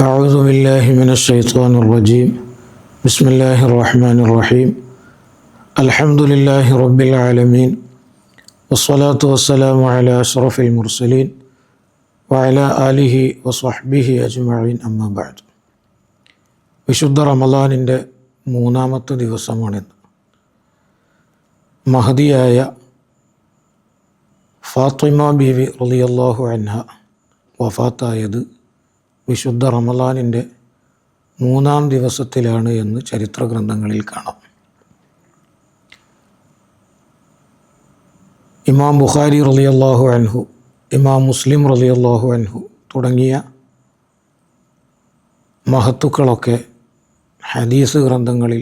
أعوذ بالله من الشيطان الرجيم بسم الله الرحمن الرحيم الحمد لله رب العالمين والصلاة والسلام على أشرف المرسلين وعلى آله وصحبه أجمعين أما بعد വിശുദ്ധ റമലാനിൻ്റെ മൂന്നാമത്തെ ദിവസമാണിന്ന് മഹദിയായ ഫാത്തിമ ബീവി റളിയല്ലാഹു അൻഹ വഫാത്തായത് വിശുദ്ധ റമലാനിന്റെ മൂന്നാം ദിവസത്തിലാണ് എന്ന് ചരിത്ര ഗ്രന്ഥങ്ങളിൽ കാണാം. ഇമാം ബുഖാരി റളിയല്ലാഹു അൻഹു ഇമാം മുസ്ലിം റളിയല്ലാഹു അൻഹു തുടങ്ങിയ മഹത്തുക്കളൊക്കെ ഹദീസ് ഗ്രന്ഥങ്ങളിൽ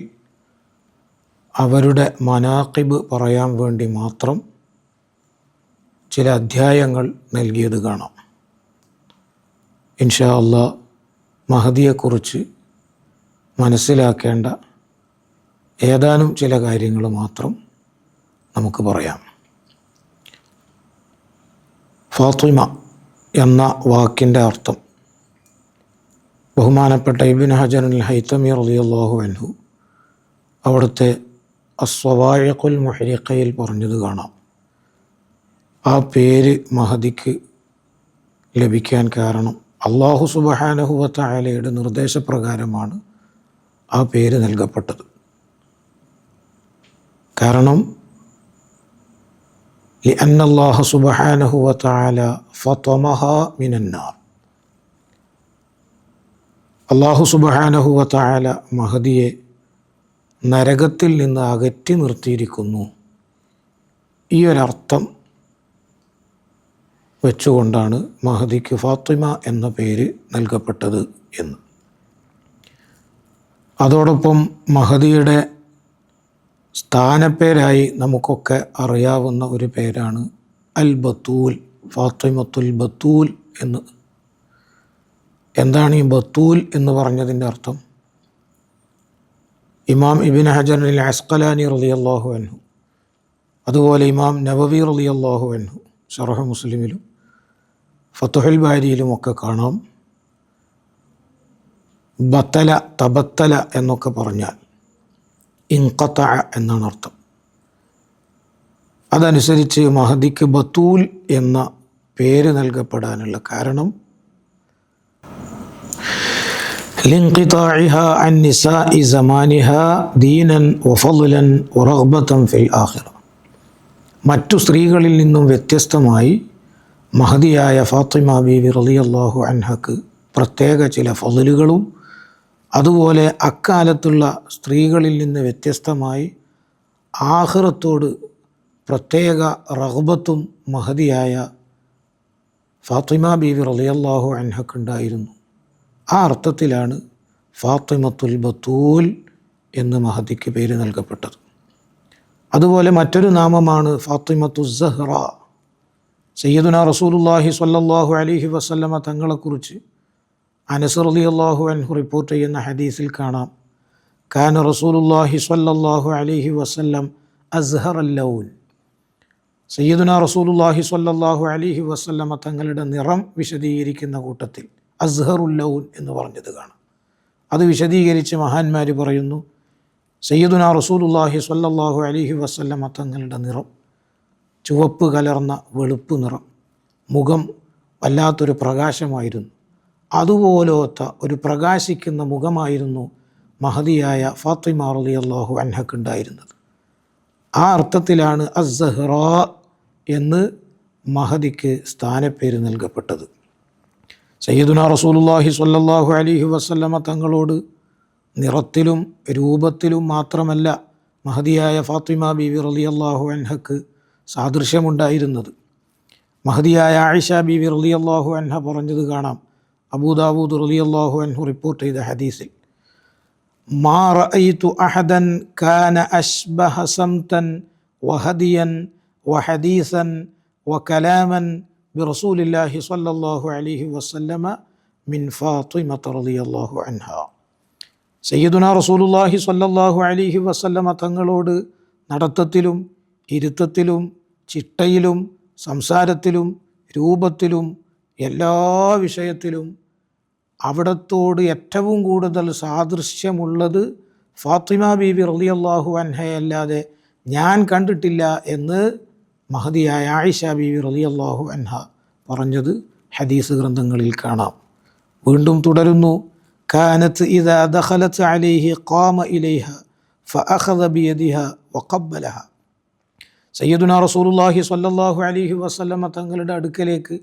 അവരുടെ മനാക്കിബ് പറയാൻ വേണ്ടി മാത്രം ചില അധ്യായങ്ങൾ നൽകിയത് കാണാം. ഇൻഷാ അള്ളാ മഹദിയെക്കുറിച്ച് മനസ്സിലാക്കേണ്ട ഏതാനും ചില കാര്യങ്ങൾ മാത്രം നമുക്ക് പറയാം. ഫാത്തിമ എന്ന വാക്കിന്റെ അർത്ഥം ബഹുമാനപ്പെട്ട ഇബിൻ ഹജറുൽ ഹൈത്തമി റളിയല്ലാഹു അൻഹു അവിടുത്തെ അസ്വവാഴക്കുൽ മൊഹരിക്കയിൽ പറഞ്ഞത് കാണാം. ആ പേര് മഹദിക്ക് ലഭിക്കാൻ കാരണം അള്ളാഹു സുബഹാനഹുവത്തായാലയുടെ നിർദ്ദേശപ്രകാരമാണ് ആ പേര് നൽകപ്പെട്ടത്. കാരണം ഈ അന്നല്ലാഹ സുബഹാനഹുവത്തായാല ഫത്വമഹ മിനന്നാർ. അള്ളാഹു സുബഹാനഹുവത്തായാല മഹദിയെ നരകത്തിൽ നിന്ന് അകറ്റി നിർത്തിയിരിക്കുന്നു. ഈ ഒരർത്ഥം വെച്ചുകൊണ്ടാണ് മഹദിക്ക് ഫാത്തിമ എന്ന പേര് നൽകപ്പെട്ടത് എന്ന്. അതോടൊപ്പം മഹദിയുടെ സ്ഥാനപ്പേരായി നമുക്കൊക്കെ അറിയാവുന്ന ഒരു പേരാണ് അൽ ബത്തൂൽ ഫാത്തിമത്തുൽ ബത്തൂൽ എന്ന്. എന്താണ് ഈ ബത്തൂൽ എന്ന് പറഞ്ഞതിന്റെ അർത്ഥം? ഇമാം ഇബിൻ ഹജർ അൽ അസ്കലാനി അള്ളാഹു അൻഹു. അതുപോലെ ഇമാം നവവി അള്ളാഹു അൻഹു ഷറഹ മുസ്ലിമിലും. ഫത്തുഹൽ ബാരിയിലും ഒക്കെ കാണാം ബത്തല തബത്തല എന്നൊക്കെ പറഞ്ഞാൽ ഇൻകത്ത എന്നാണ് അർത്ഥം അതനുസരിച്ച് മഹദിക്ക് ബത്തൂൽ എന്ന പേര് നൽകപ്പെടാനുള്ള കാരണം لانقطاعها عن نساء زمانها دينا وفضلا ورغبة في الآخرة മറ്റു സ്ത്രീകളിൽ നിന്നും വ്യത്യസ്തമായി മഹദിയായ ഫാത്തിമ ബീവി അള്ളാഹു അൻഹക്ക് പ്രത്യേക ചില ഫതിലുകളും അതുപോലെ അക്കാലത്തുള്ള സ്ത്രീകളിൽ നിന്ന് വ്യത്യസ്തമായി ആഹ്റത്തോട് പ്രത്യേക റഹബത്തും മഹതിയായ ഫാത്തിമ ബീവി റളിയല്ലാഹു അൻഹക്കുണ്ടായിരുന്നു ആ അർത്ഥത്തിലാണ് ഫാത്തിമത്തുൽ ബത്തൂൽ എന്ന് മഹദിക്ക് പേര് നൽകപ്പെട്ടത്. അതുപോലെ മറ്റൊരു നാമമാണ് ഫാത്തിമത്തു സഹ്റ. സയ്യദുന റസൂലുല്ലാഹി സ്വല്ലല്ലാഹു അലൈഹി വസല്ലമ തങ്ങളെക്കുറിച്ച് അനസർ അലി അള്ളാഹു അൻഹു റിപ്പോർട്ട് ചെയ്യുന്ന ഹദീസിൽ കാണാം. കാന റസൂലുല്ലാഹി സ്വല്ലല്ലാഹു അലൈഹി വസല്ലം അസ്ഹർ അല്ലൗൻ സയ്യദുന റസൂലുല്ലാഹി സ്വല്ലല്ലാഹു അലൈഹി വസല്ലമ തങ്ങളുടെ നിറം വിശദീകരിക്കുന്ന കൂട്ടത്തിൽ അസ്ഹറുല്ലൗൻ എന്ന് പറഞ്ഞത് കാണാം. അത് വിശദീകരിച്ച് മഹാന്മാർ പറയുന്നു സയ്യദുന റസൂലുല്ലാഹി സ്വല്ലല്ലാഹു അലൈഹി വസല്ലമ തങ്ങളുടെ നിറം ചുവപ്പ് കലർന്ന വെളുപ്പ് നിറം. മുഖം വല്ലാത്തൊരു പ്രകാശമായിരുന്നു. അതുപോലത്തെ ഒരു പ്രകാശിക്കുന്ന മുഖമായിരുന്നു മഹതിയായ ഫാത്തിമ റലി അള്ളാഹു അൻഹക്കുണ്ടായിരുന്നത്. ആ അർത്ഥത്തിലാണ് അസ്സഹ്റ എന്ന് മഹദിക്ക് സ്ഥാനപ്പേര് നൽകപ്പെട്ടത്. സയ്യിദുന റസൂലുള്ളാഹി സ്വല്ലല്ലാഹു അലൈഹി വസല്ലമ തങ്ങളോട് നിറത്തിലും രൂപത്തിലും മാത്രമല്ല മഹതിയായ ഫാത്തിമ ബീവി റളിയല്ലാഹു അൻഹക്ക് സാദൃശ്യമുണ്ടായിരുന്നത്. മഹദിയായ ആയിഷ ബീവി അള്ളാഹു അൻഹ പറഞ്ഞത് കാണാം. അബൂദാബൂദ് അബൂദാവൂദ് അള്ളാഹു അൻഹു റിപ്പോർട്ട് ചെയ്ത ഹദീസിൽ മാ റഅയ്തു അഹദൻ കാന അഷ്ബഹ സംതൻ വഹദിയൻ വഹദീസൻ വകലാമൻ ബിറസൂലില്ലാഹി സ്വല്ലല്ലാഹു അലൈഹി വസല്ലമ മിൻ ഫാത്തിമ റളിയല്ലാഹു അൻഹ. സയ്യിദുന റസൂലുല്ലാഹി സ്വല്ലല്ലാഹു അലൈഹി വസല്ലമ തങ്ങളോട് നടത്തത്തിലും ഇരുത്തത്തിലും ചിട്ടയിലും സംസാരത്തിലും രൂപത്തിലും എല്ലാ വിഷയത്തിലും അവിടത്തോട് ഏറ്റവും കൂടുതൽ സാദൃശ്യമുള്ളത് ഫാത്തിമ ബീബി റളിയല്ലാഹു അൻഹയല്ലാതെ ഞാൻ കണ്ടിട്ടില്ല എന്ന് മഹതിയായ ആയിഷ ബീബി റളിയല്ലാഹു അൻഹ പറഞ്ഞത് ഹദീസ് ഗ്രന്ഥങ്ങളിൽ കാണാം. വീണ്ടും തുടരുന്നു. കാനത്ത് ഇദാ ദഖലത്ത് അലൈഹി ഖാമ ഇലൈഹ ഫഅഖദ ബിയദിഹ വഖബ്ബലഹ സയ്യിദുന റസൂലുള്ളാഹി സ്വല്ലല്ലാഹു അലൈഹി വസല്ലമ തങ്ങളുടെ അടുക്കലേക്ക്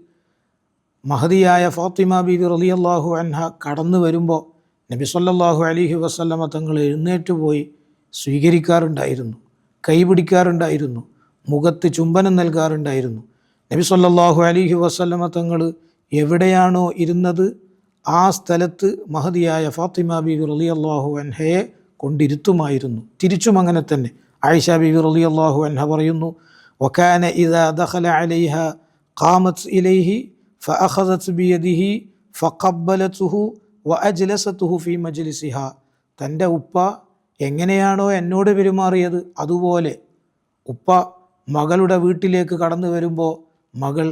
മഹതിയായ ഫാത്തിമ ബീബി റളിയല്ലാഹു അൻഹ കടന്നു വരുമ്പോൾ നബി സല്ലല്ലാഹു അലൈഹി വസല്ലമ തങ്ങൾ എഴുന്നേറ്റ് പോയി സ്വീകരിക്കാറുണ്ടായിരുന്നു കൈപിടിക്കാറുണ്ടായിരുന്നു മുഖത്ത് ചുംബനം നൽകാറുണ്ടായിരുന്നു. നബി സല്ലല്ലാഹു അലൈഹി വസല്ലമ തങ്ങൾ എവിടെയാണോ ഇരുന്നത് ആ സ്ഥലത്ത് മഹതിയായ ഫാത്തിമ ബീബി റളിയല്ലാഹു അൻഹയെ കൊണ്ടിരുത്തുമായിരുന്നു. തിരിച്ചും അങ്ങനെ തന്നെ ആയിഷ ബിബി റലി അള്ളാഹു അൻഹ പറയുന്നു വക്കാന ഇദാ ദഖല അലൈഹ ഖാമത്ത് ഇലൈഹി ഫഅഖദത് ബിയദിഹി ഫഖബ്ബലതുഹു വഅജ്ലസതുഹു ഫീ മജ്ലിസിഹ. തന്റെ ഉപ്പ എങ്ങനെയാണോ എന്നോട് പെരുമാറിയത് അതുപോലെ ഉപ്പ മകളുടെ വീട്ടിലേക്ക് കടന്നു വരുമ്പോൾ മകൾ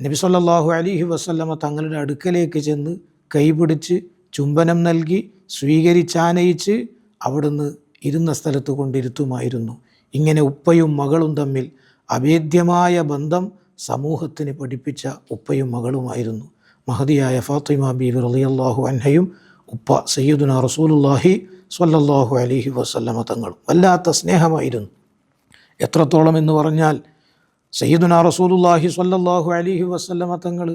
നബി സല്ലല്ലാഹു അലൈഹി വസല്ലമ തങ്ങളുടെ അടുക്കലേക്ക് ചെന്ന് കൈപിടിച്ച് ചുംബനം നൽകി സ്വീകരിച്ചാനയിച്ച് അവിടുന്ന് ഇരുന്ന സ്ഥലത്ത് കൊണ്ടിരുത്തുമായിരുന്നു. ഇങ്ങനെ ഉപ്പയും മകളും തമ്മിൽ അഭേദ്യമായ ബന്ധം സമൂഹത്തിന് പഠിപ്പിച്ച ഉപ്പയും മകളുമായിരുന്നു. മഹതിയായ ഫാത്തിമ ബീബി റളിയല്ലാഹു അൻഹയും ഉപ്പ സയ്യിദുന റസൂലുല്ലാഹി സ്വല്ലല്ലാഹു അലൈഹി വസല്ലമ തങ്ങളും വല്ലാത്ത സ്നേഹമായിരുന്നു. എത്രത്തോളം എന്ന് പറഞ്ഞാൽ സയ്യിദുന റസൂലുല്ലാഹി സ്വല്ലല്ലാഹു അലൈഹി വസല്ലമ തങ്ങൾ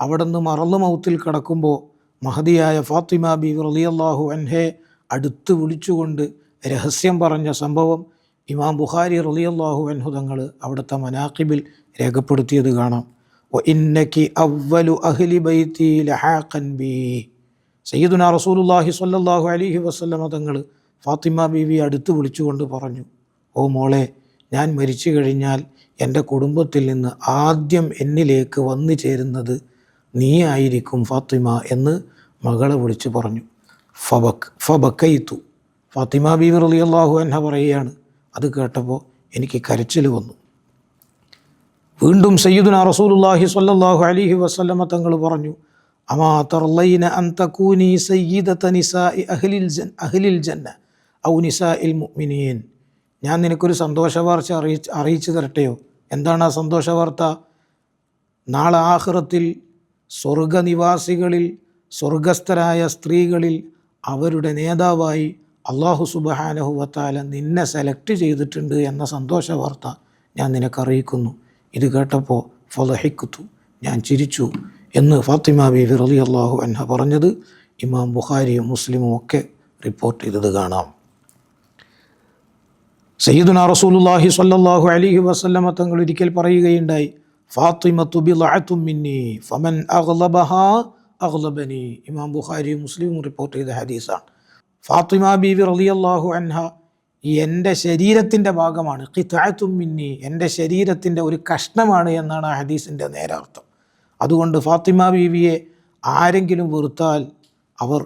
അവിടെ നിന്ന് മറന്നു മൗത്തിൽ കിടക്കുമ്പോൾ മഹതിയായ ഫാത്തിമ ബി റളിയല്ലാഹു അൻഹെ അടുത്ത് വിളിച്ചുകൊണ്ട് രഹസ്യം പറഞ്ഞ സംഭവം ഇമാം ബുഖാരി റളിയല്ലാഹു അൻഹു തങ്ങൾ അവിടുത്തെ മനാഖിബിൽ രേഖപ്പെടുത്തിയത് കാണാം. "വ ഇന്നക്കി അവ്വലു അഹ്ലി ബൈത്തി ലഹാഖൻ ബി. സയ്യിദുന റസൂലുല്ലാഹി സ്വല്ലല്ലാഹു അലിഹി വസ്ലമ തങ്ങൾ ഫാത്തിമ ബീവി അടുത്ത് വിളിച്ചുകൊണ്ട് പറഞ്ഞു ഓ മോളെ ഞാൻ മരിച്ചു കഴിഞ്ഞാൽ എന്റെ കുടുംബത്തിൽ നിന്ന് ആദ്യം എന്നിലേക്ക് വന്നു ചേരുന്നത് നീ ആയിരിക്കും ഫാത്തിമ എന്ന് മകളെ വിളിച്ചു പറഞ്ഞു. ഫബക് ഫബക്കയിത്തു ഫാത്തിമ ബീവി അള്ളാഹു അൻഹ പറയുകയാണ്. അത് കേട്ടപ്പോൾ എനിക്ക് കരച്ചിൽ വന്നു. വീണ്ടും സയ്യിദുന റസൂലുള്ളാഹി സ്വല്ലല്ലാഹു അലിഹി വസ്ലമ തങ്ങൾ പറഞ്ഞു അമാ അഹ്ലിൽ ജന്ന മുഅ്മിനീൻ. ഞാൻ നിനക്കൊരു സന്തോഷ വാർച്ച അറിയിച്ച് അറിയിച്ചു തരട്ടെയോ? എന്താണ് ആ സന്തോഷ വാർത്ത നാളെ ആഹ്റത്തിൽ സ്വർഗനിവാസികളിൽ സ്വർഗസ്ഥരായ സ്ത്രീകളിൽ അവരുടെ നേതാവായി അള്ളാഹു സുബഹാനഹുവത്താല നിന്നെ സെലക്ട് ചെയ്തിട്ടുണ്ട് എന്ന സന്തോഷ വാർത്ത ഞാൻ നിനക്കറിയിക്കുന്നു ഇത് കേട്ടപ്പോൾ ഫലഹിക്കുത്തു ഞാൻ ചിരിച്ചു എന്ന് ഫാത്തിമ ബി റലി അള്ളാഹു അൻഹ പറഞ്ഞത് ഇമാം ബുഖാരിയും മുസ്ലിമും ഒക്കെ റിപ്പോർട്ട് ചെയ്തത് കാണാം. സയ്യിദുന റസൂലുല്ലാഹി സ്വല്ലല്ലാഹു അലൈഹി വസല്ലമ തങ്ങൾ ഒരിക്കൽ പറയുകയുണ്ടായി ഫാത്തിമത്തു ബിളഅതു മിന്നി ഫമൻ അഗ്ലബഹാ അഗ്ലബനി. ഇമാം ബുഖാരിയും മുസ്ലിമും റിപ്പോർട്ട് ചെയ്ത ഹദീസാണ്. ഫാത്തിമ ബീവി റളിയല്ലാഹു അൻഹ എന്റെ ശരീരത്തിന്റെ ഭാഗമാണ്. ഖിതാത്തും മിന്നി എന്റെ ശരീരത്തിന്റെ ഒരു കഷ്ണമാണ് എന്നാണ് ആ ഹദീസിന്റെ നേരാർത്ഥം. അതുകൊണ്ട് ഫാത്തിമ ബീവിയെ ആരെങ്കിലും വെറുത്താൽ അവർ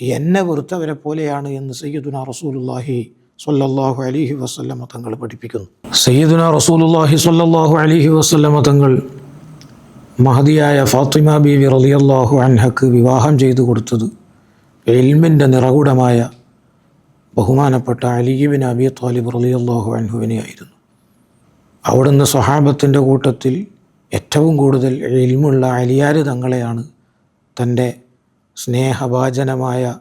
എന്നെ വെറുത്തവരെ പോലെയാണ് എന്ന് സയ്യിദുന റസൂലുള്ളാഹി സൊല്ലാഹു അലിഹി വസല്ലമ തങ്ങൾ പഠിപ്പിക്കുന്നു. സയ്യിദുന റസൂലുള്ളാഹി സൊല്ലാഹു അലിഹി വസല്ലമ തങ്ങൾ മഹതിയായ ഫാത്തിമ ബീവി റളിയല്ലാഹു അൻഹക്ക് വിവാഹം ചെയ്തു കൊടുത്തത് എൽമിന്റെ നിറകുടമായ ബഹുമാനപ്പെട്ട അലിബിൻ അബി താലിബ് റലി റളിയല്ലാഹു അൻഹുവിനെയായിരുന്നു അവിടുന്ന് സ്വഹാബത്തിന്റെ കൂട്ടത്തിൽ ഏറ്റവും കൂടുതൽ എൽമുള്ള അലിയാര് തങ്ങളെയാണ് തന്റെ സ്നേഹഭാചനമായ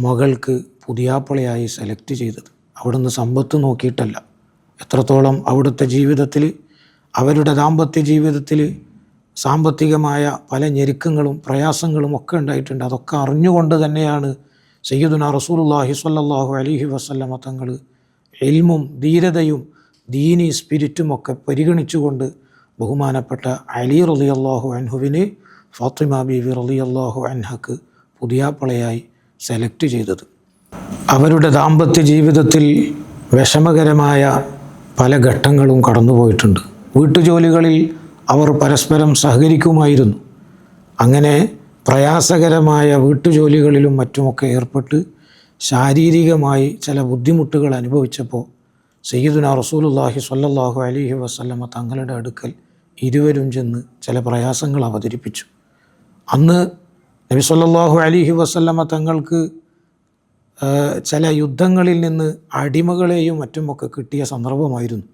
മകൾക്ക് പുതിയാപ്പളയായി സെലക്ട് ചെയ്തത്. അവിടുന്ന് സമ്പത്ത് നോക്കിയിട്ടല്ല. എത്രത്തോളം അവിടുത്തെ ജീവിതത്തിൽ അവരുടെ ദാമ്പത്യ ജീവിതത്തിൽ സാമ്പത്തികമായ പല ഞെരുക്കങ്ങളും പ്രയാസങ്ങളും ഒക്കെ ഉണ്ടായിട്ടുണ്ട്. അതൊക്കെ അറിഞ്ഞുകൊണ്ട് തന്നെയാണ് സയ്യിദുന റസൂലുള്ളാഹി സ്വല്ലല്ലാഹു അലിഹി വസല്ലമ തങ്ങൾ എൽമും ധീരതയും ദീനി സ്പിരിറ്റും ഒക്കെ പരിഗണിച്ചുകൊണ്ട് ബഹുമാനപ്പെട്ട അലി റലി അള്ളാഹു അൻഹുവിന് ഫാത്തിമ ബീവി അള്ളാഹു അൻഹക്ക് പുതിയാപ്പളയായി സെലക്ട് ചെയ്തത്. അവരുടെ ദാമ്പത്യ ജീവിതത്തിൽ വിഷമകരമായ പല ഘട്ടങ്ങളും കടന്നുപോയിട്ടുണ്ട്. വീട്ടുജോലികളിൽ അവർ പരസ്പരം സഹകരിക്കുമായിരുന്നു. അങ്ങനെ പ്രയാസകരമായ വീട്ടുജോലികളിലും മറ്റുമൊക്കെ ഏർപ്പെട്ട് ശാരീരികമായി ചില ബുദ്ധിമുട്ടുകൾ അനുഭവിച്ചപ്പോൾ സയ്യിദുന റസൂലുള്ളാഹി സ്വല്ലല്ലാഹു അലൈഹി വസല്ലമ തങ്ങളുടെ അടുക്കൽ ഇരുവരും ചെന്ന് ചില പ്രയാസങ്ങൾ അവതരിപ്പിച്ചു. അന്ന് നബി സല്ലല്ലാഹു അലിഹി വസല്ലമ തങ്ങൾക്ക് ചില യുദ്ധങ്ങളിൽ നിന്ന് അടിമകളെയും മറ്റുമൊക്കെ കിട്ടിയ സന്ദർഭമായിരുന്നു.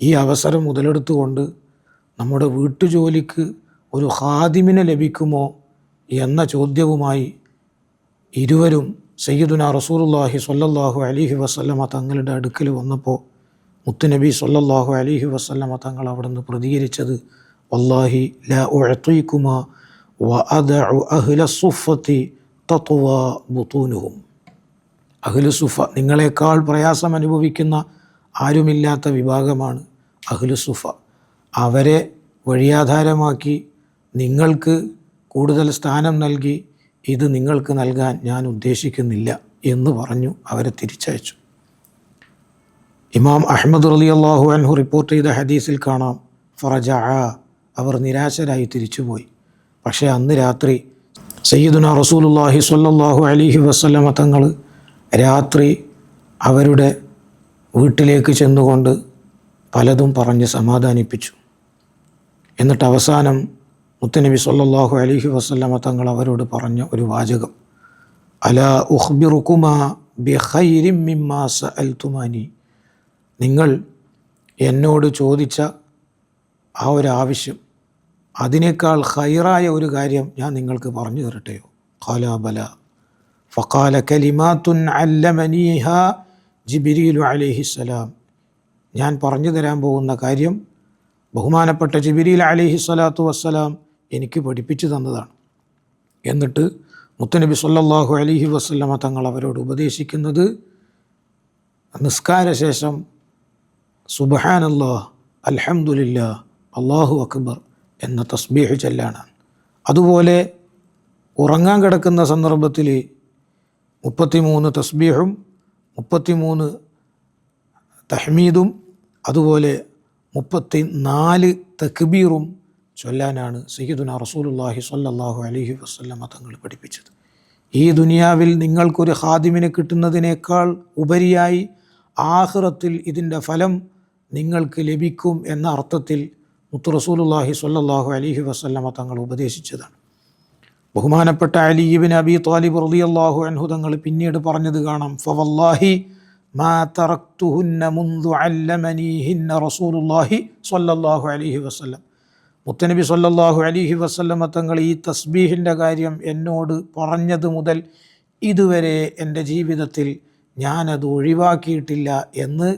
ഈ അവസരം മുതലെടുത്തുകൊണ്ട് നമ്മുടെ വീട്ടുജോലിക്ക് ഒരു ഹാദിമിനെ ലഭിക്കുമോ എന്ന ചോദ്യവുമായി ഇരുവരും സയ്യിദുന റസൂലുള്ളാഹി സ്വല്ലല്ലാഹു അലിഹി വസ്ലമ തങ്ങളുടെ അടുക്കൽ വന്നപ്പോൾ മുത്തുനബി സ്വല്ലല്ലാഹു അലിഹി വസ്ലമ തങ്ങൾ അവിടുന്ന് പ്രതികരിച്ചത് വല്ലാഹി ലാ സുഫത്തി തത്വ ബുത്തൂനുഹും അഹ്ലുസുഫ നിങ്ങളെക്കാൾ പ്രയാസം അനുഭവിക്കുന്ന ആരുമില്ലാത്ത വിഭാഗമാണ് അഹ്ലു സുഫ. അവരെ വഴിയാധാരമാക്കി നിങ്ങൾക്ക് കൂടുതൽ സ്ഥാനം നൽകി ഇത് നിങ്ങൾക്ക് നൽകാൻ ഞാൻ ഉദ്ദേശിക്കുന്നില്ല എന്ന് പറഞ്ഞു അവരെ തിരിച്ചയച്ചു. ഇമാം അഹമ്മദ് റലി അള്ളാഹു അൻഹു റിപ്പോർട്ട് ചെയ്ത ഹദീസിൽ കാണാം ഫറജ അവർ നിരാശരായി തിരിച്ചുപോയി. പക്ഷേ അന്ന് രാത്രി സയ്യിദുന റസൂലുല്ലാഹി സ്വല്ലല്ലാഹു അലിഹി വസ്ലമ തങ്ങൾ രാത്രി അവരുടെ വീട്ടിലേക്ക് ചെന്നുകൊണ്ട് പലതും പറഞ്ഞ് സമാധാനിപ്പിച്ചു. എന്നിട്ട് അവസാനം മുത്തനബി സല്ലാഹു അലഹി വസ്ലമ തങ്ങൾ അവരോട് പറഞ്ഞ ഒരു വാചകം. അല ഉഹ്ബിറുക്കുമാനി നിങ്ങൾ എന്നോട് ചോദിച്ച ആ ഒരു ആവശ്യം അതിനേക്കാൾ ഹൈറായ ഒരു കാര്യം ഞാൻ നിങ്ങൾക്ക് പറഞ്ഞു തരട്ടെയോ? കാലാബല ഫഖാല കലിമാത്തുൻ അല്ലമനീഹ ജിബിരിലു അലിഹിസ്സലാം. ഞാൻ പറഞ്ഞു തരാൻ പോകുന്ന കാര്യം ബഹുമാനപ്പെട്ട ജിബിരിൽ അലിഹി സ്വലാത്തു വസ്സലാം എനിക്ക് പഠിപ്പിച്ചു തന്നതാണ്. എന്നിട്ട് മുത്തനബി സല്ലാഹു അലിഹി വസ്ലമ തങ്ങൾ അവരോട് ഉപദേശിക്കുന്നത് നിസ്കാരശേഷം സുബഹാനല്ലാ അലഹമുല്ല അള്ളാഹു അക്ബർ എന്ന തസ്ബീഹ് ചെല്ലാണ്. അതുപോലെ ഉറങ്ങാൻ കിടക്കുന്ന സന്ദർഭത്തിൽ മുപ്പത്തിമൂന്ന് തസ്ബീഹും മുപ്പത്തിമൂന്ന് തഹ്മീദും അതുപോലെ മുപ്പത്തി നാല് തക്ബീറും ചൊല്ലാനാണ് സയ്യിദുന റസൂലുള്ളാഹി സല്ലാഹു അലഹി വസല്ലമ തങ്ങൾ പഠിപ്പിച്ചത്. ഈ ദുനിയാവിൽ നിങ്ങൾക്കൊരു ഹാദിമിനെ കിട്ടുന്നതിനേക്കാൾ ഉപരിയായി ആഹ്റത്തിൽ ഇതിന്റെ ഫലം നിങ്ങൾക്ക് ലഭിക്കും എന്ന അർത്ഥത്തിൽ മുത്തു റസൂലുള്ളാഹി സല്ലാഹു അലഹി വസല്ലമ തങ്ങൾ ഉപദേശിച്ചതാണ്. ബഹുമാനപ്പെട്ട അലിബിൻ അബി താലിബ് റളിയല്ലാഹു അൻഹു തങ്ങൾ പിന്നീട് പറഞ്ഞത് കാണാം. ഫവല്ലാഹി മാ തറക്തുഹുന്ന മുന്തു അല്ലമനീഹിന്ന റസൂലുള്ളാഹി സ്വല്ലല്ലാഹു അലൈഹി വസല്ലം. മുത്തനബി സ്വല്ലല്ലാഹു അലിഹി വസല്ലമ തങ്ങൾ ഈ തസ്ബീഹിന്റെ കാര്യം എന്നോട് പറഞ്ഞത് മുതൽ ഇതുവരെ എന്റെ ജീവിതത്തിൽ ഞാനത് ഒഴിവാക്കിയിട്ടില്ല എന്ന്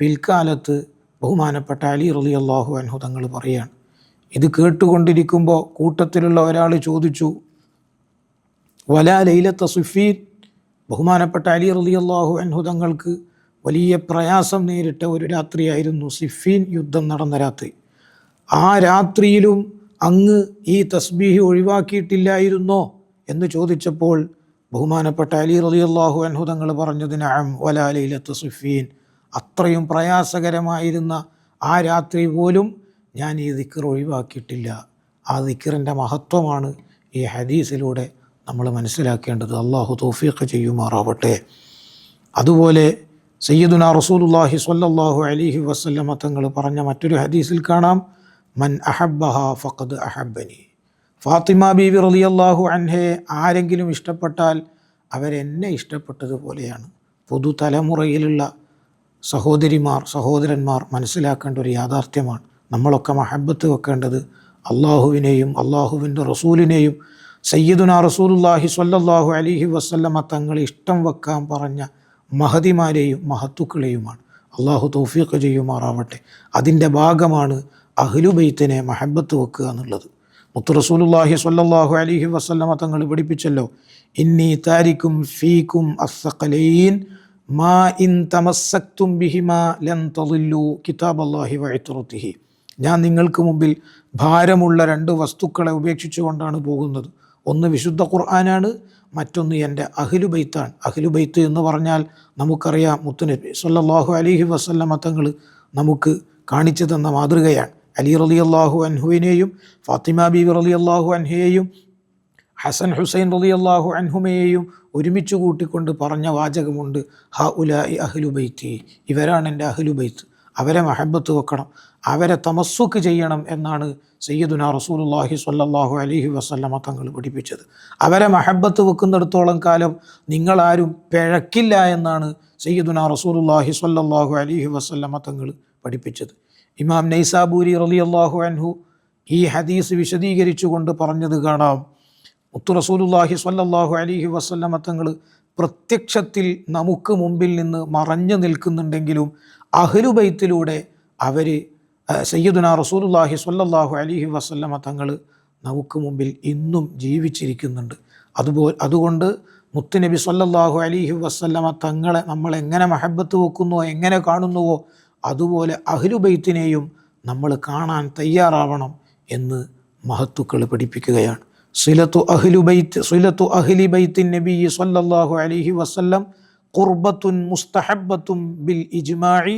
പിൽക്കാലത്ത് ബഹുമാനപ്പെട്ട അലി റലി അള്ളാഹു അൻഹു തങ്ങൾ പറയുകയാണ് ഇത് കേട്ടുകൊണ്ടിരിക്കുമ്പോൾ കൂട്ടത്തിലുള്ള ഒരാൾ ചോദിച്ചു വലാ ലൈലത്ത സുഫീൻ? ബഹുമാനപ്പെട്ട അലി റളിയല്ലാഹു അൻഹു തങ്ങൾക്ക് വലിയ പ്രയാസം നേരിട്ട ഒരു രാത്രിയായിരുന്നു സിഫീൻ യുദ്ധം നടന്ന രാത്രി. ആ രാത്രിയിലും അങ്ങ് ഈ തസ്ബീഹ് ഒഴിവാക്കിയിട്ടില്ലായിരുന്നോ എന്ന് ചോദിച്ചപ്പോൾ ബഹുമാനപ്പെട്ട അലി റളിയല്ലാഹു അൻഹു തങ്ങൾ അം നഅം സിഫീൻ. അത്രയും പ്രയാസകരമായിരുന്ന ആ രാത്രി പോലും ഞാൻ ഈ ദിക്കർ ഒഴിവാക്കിയിട്ടില്ല. ആ ദിക്കറിന്റെ മഹത്വമാണ് ഈ ഹദീസിലൂടെ നമ്മൾ മനസ്സിലാക്കേണ്ടത് അള്ളാഹു തൗഫീഖ് ചെയ്യുമാറാവട്ടെ. അതുപോലെ സയ്യിദുന റസൂലുല്ലാഹി സ്വല്ലല്ലാഹു അലിഹി വസല്ലമ തങ്ങൾ പറഞ്ഞ മറ്റൊരു ഹദീസിൽ കാണാം. മൻ അഹബ്ബഹ ഫഖദ് അഹബ്ബനി. ഫാത്തിമ ബീവി റളിയല്ലാഹു അൻഹയെ ആരെങ്കിലും ഇഷ്ടപ്പെട്ടാൽ അവരെന്നെ ഇഷ്ടപ്പെട്ടതുപോലെയാണ്. പുതുതലമുറയിലുള്ള സഹോദരിമാർ സഹോദരന്മാർ മനസ്സിലാക്കേണ്ട ഒരു യാഥാർത്ഥ്യമാണ്. നമ്മളൊക്കെ മഹബത്ത് വെക്കേണ്ടത് അള്ളാഹുവിനെയും അള്ളാഹുവിന്റെ റസൂലിനെയും സയ്യിദുന റസൂലുല്ലാഹി സ്വല്ലല്ലാഹു അലിഹി വസല്ലമ തങ്ങൾ ഇഷ്ടം വെക്കാൻ പറഞ്ഞ മഹതിമാരെയും മഹത്തുക്കളെയുമാണ്. അള്ളാഹു തൗഫീഖ് ചെയ്യുമാറാവട്ടെ. അതിന്റെ ഭാഗമാണ് അഹ്ലുബൈത്തിനെ മഹബത്ത് വെക്കുക എന്നുള്ളത്. മുത്തു റസൂലുല്ലാഹി സ്വല്ലല്ലാഹു അലിഹി വസല്ലമ തങ്ങൾ പഠിപ്പിച്ചല്ലോ ഇന്നി താരിക്കും ഫീക്കും അസ്സഖലൈൻ മാ ഇൻ തമസ്സക്തും ബിഹിമാ ലൻ തളില്ലു കിതാബ് അള്ളാഹി വഴിത്തുറത്തിഹി ഞാൻ നിങ്ങൾക്ക് മുമ്പിൽ ഭാരമുള്ള രണ്ട് വസ്തുക്കളെ ഉപേക്ഷിച്ചുകൊണ്ടാണ് പോകുന്നത്. ഒന്ന് വിശുദ്ധ ഖുർആനാണ് മറ്റൊന്ന് എന്റെ അഹ്ലുബൈത്താണ് അഹ്ലുബൈത്ത് എന്ന് പറഞ്ഞാൽ നമുക്കറിയാം മുത്തുനബി സല്ലാഹു അലിഹി വസല്ലമ തങ്ങൾ നമുക്ക് കാണിച്ചു തന്ന മാതൃകയാണ്. അലി റലി അള്ളാഹു അൻഹുവിനെയും ഫാത്തിമ ബീബി അള്ളാഹു അൻഹയെയും ഹസൻ ഹുസൈൻ റലി അള്ളാഹു അൻഹുമയെയും ഒരുമിച്ച് കൂട്ടിക്കൊണ്ട് പറഞ്ഞ വാചകമുണ്ട് ഹ ഉലായി അഹ്ലുബൈത്തി ഇവരാണ് എന്റെ അഹ്ലുബൈത്ത് അവരെ മഹബത്ത് വെക്കണം. അവരെ തമസ്സുക്ക് ചെയ്യണം എന്നാണ് സയ്യിദുന റസൂലുള്ളാഹി സ്വല്ലല്ലാഹു അലൈഹി വസല്ലമ തങ്ങൾ പഠിപ്പിച്ചത്. അവരെ മഹബത്ത് വെക്കുന്നിടത്തോളം കാലം നിങ്ങളാരും പിഴക്കില്ല എന്നാണ് സയ്യിദുന റസൂലുള്ളാഹി സ്വല്ലല്ലാഹു അലൈഹി വസല്ലമ തങ്ങൾ പഠിപ്പിച്ചത്. ഇമാം നൈസാബൂരി റളിയല്ലാഹു അൻഹു ഈ ഹദീസ് വിശദീകരിച്ചുകൊണ്ട് പറഞ്ഞത് കാണാം. മുത്തു റസൂലുള്ളാഹി സ്വല്ലല്ലാഹു അലൈഹി വസല്ലമ തങ്ങൾ പ്രത്യക്ഷത്തിൽ നമുക്ക് മുമ്പിൽ നിന്ന് മറഞ്ഞു നിൽക്കുന്നുണ്ടെങ്കിലും അഹ്ലുബൈത്തിലൂടെ അവർ സയ്യിദുന റസൂലുല്ലാഹി സ്വല്ലല്ലാഹു അലിഹി വസല്ലമ തങ്ങൾ നമുക്ക് മുമ്പിൽ ഇന്നും ജീവിച്ചിരിക്കുന്നുണ്ട്. അതുപോലെ അതുകൊണ്ട് മുത്തുനബി സല്ലല്ലാഹു അലിഹി വസല്ലമ തങ്ങളെ നമ്മൾ എങ്ങനെ മഹബത്ത് വെക്കുന്നുവോ എങ്ങനെ കാണുന്നുവോ അതുപോലെ അഹ്ലുബൈത്തിനെയും നമ്മൾ കാണാൻ തയ്യാറാവണം എന്ന് മഹത്തുക്കൾ പഠിപ്പിക്കുകയാണ്. സിലത്തു അഹ്ലുബൈത്ത് സുലത്തു അഹ്ലി ബൈത്തിൻ നബി സല്ലല്ലാഹു അലിഹി വസ്ല്ലം ഖുർബത്തുൻ മുസ്തഹബത്തും ബിൽ ഇജ്മാഇ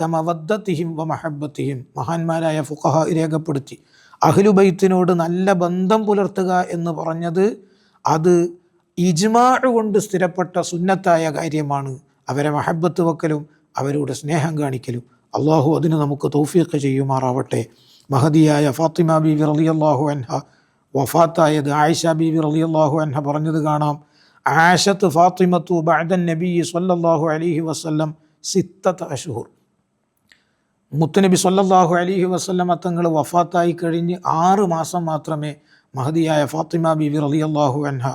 കമവദ്ദത്തിഹിം വ മഹബത്തിഹിം മഹാന്മാരായ ഫുഖഹ രേഖപ്പെടുത്തി. അഹ്ലുബൈത്തിനോട് നല്ല ബന്ധം പുലർത്തുക എന്ന് പറഞ്ഞത് അത് ഇജ്മാഅ് കൊണ്ട് സ്ഥിരപ്പെട്ട സുന്നത്തായ കാര്യമാണ്. അവരെ മഹബത്ത് വെക്കലും അവരോട് സ്നേഹം കാണിക്കലും. അള്ളാഹു അതിന് നമുക്ക് തൗഫീഖ് ചെയ്യുമാറാവട്ടെ. മഹദിയായ ഫാത്തിമ ബി ബീവി അള്ളാഹു അൻഹ വഫാത്തായത് ആയിഷ ബി ബീവി അള്ളാഹു അൻഹ പറഞ്ഞത് കാണാം. ആഷത്ത് ഫാത്തിമത്തു ബഅദൻ നബി സല്ലല്ലാഹു അലൈഹി വസല്ലം സിത്തത്ത് അഷ്ഹുർ. മുത്തുനബി സല്ലാഹു അലൈഹി വസല്ലമ തങ്ങൾ വഫാത്തായി കഴിഞ്ഞ് ആറ് മാസം മാത്രമേ മഹതിയായ ഫാത്തിമ ബീവി റളിയല്ലാഹു അൻഹ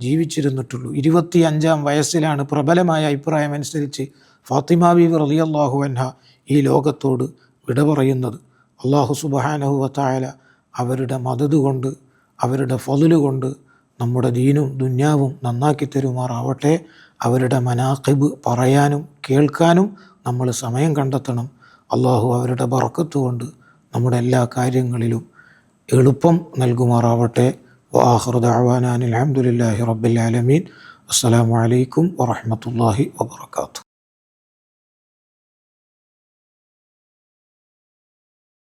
ജീവിച്ചിരുന്നിട്ടുള്ളൂ. ഇരുപത്തി അഞ്ചാം വയസ്സിലാണ് പ്രബലമായ അഭിപ്രായം അനുസരിച്ച് ഫാത്തിമ ബീവി റളിയല്ലാഹു അൻഹ ഈ ലോകത്തോട് വിട പറയുന്നത്. അള്ളാഹു സുബഹാനഹു വത്തായാല അവരുടെ മതത് കൊണ്ട് അവരുടെ ഫതിൽ കൊണ്ട് നമ്മുടെ ദീനും ദുന്യാവും നന്നാക്കി തരുമാറാവട്ടെ. അവരുടെ മനാഖിബ് പറയാനും കേൾക്കാനും നമ്മൾ സമയം കണ്ടെത്തണം. അള്ളാഹു അവരുടെ ബറക്കത്തുകൊണ്ട് നമ്മുടെ എല്ലാ കാര്യങ്ങളിലും എളുപ്പം നൽകുമാറാവട്ടെ. വാഹൃദാവാനാൻ അലഹമുല്ലാഹി റബ്ബിൽ ആലമീൻ. അസ്സലാമു അലൈക്കും വറഹ്മത്തുള്ളാഹി വബർക്കാത്തു